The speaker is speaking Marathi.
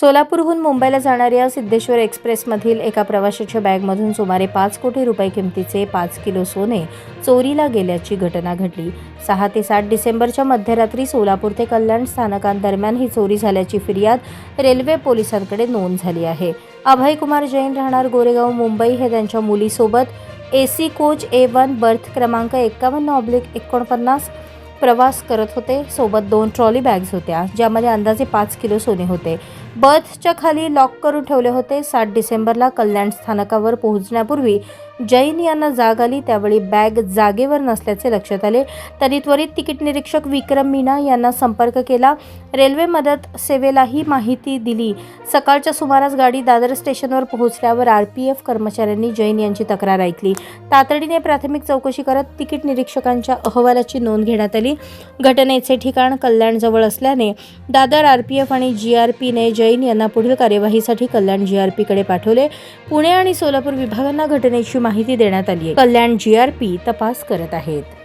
सोलापूरहून मुंबईला जाणाऱ्या सिद्धेश्वर एक्सप्रेसमधील एका प्रवाशाच्या बॅगमधून सुमारे पाच कोटी रुपये किमतीचे पाच किलो सोने चोरीला गेल्याची घटना घडली. सहा ते सात डिसेंबरच्या मध्यरात्री सोलापूर ते कल्याण स्थानकांदरम्यान ही चोरी झाल्याची फिर्याद रेल्वे पोलिसांकडे नोंद झाली आहे. अभय कुमार जैन राहणार गोरेगाव मुंबई हे त्यांच्या मुलीसोबत. A C coach A one berth क्रमांक एक्कावन्न ऑब्लिक एकोणपन्नास प्रवास करत होते. सोबत दोन ट्रॉली बॅग्स होत्या ज्यामध्ये अंदाजे पाच किलो सोने होते. बर्थच्या खाली लॉक करून ठेवले होते. सात डिसेंबरला कल्याण स्थानकावर पोहोचण्यापूर्वी जैन यांना जाग आली. त्यावेळी बॅग जागेवर नसल्याचे लक्षात आले. तरी त्वरित तिकीट निरीक्षक विक्रम मीना यांना संपर्क केला. रेल्वे मदत सेवेलाही माहिती दिली. सकाळच्या सुमारास गाडी दादर स्टेशनवर पोहोचल्यावर आर पी एफ कर्मचाऱ्यांनी जैन यांची तक्रार ऐकली. तातडीने प्राथमिक चौकशी करत तिकीट निरीक्षकांच्या अहवालाची नोंद घेण्यात आली. घटनेचे ठिकाण कल्याणजवळ असल्याने दादर आर पी एफ आणि जी आर पीने जैन यांना पुढील कार्यवाहीसाठी कल्याण जी पाठवले. पुणे आणि सोलापूर विभागांना घटनेची माहिती देण्यात आली आहे. कल्याण जी आर पी तपास करत आहेत.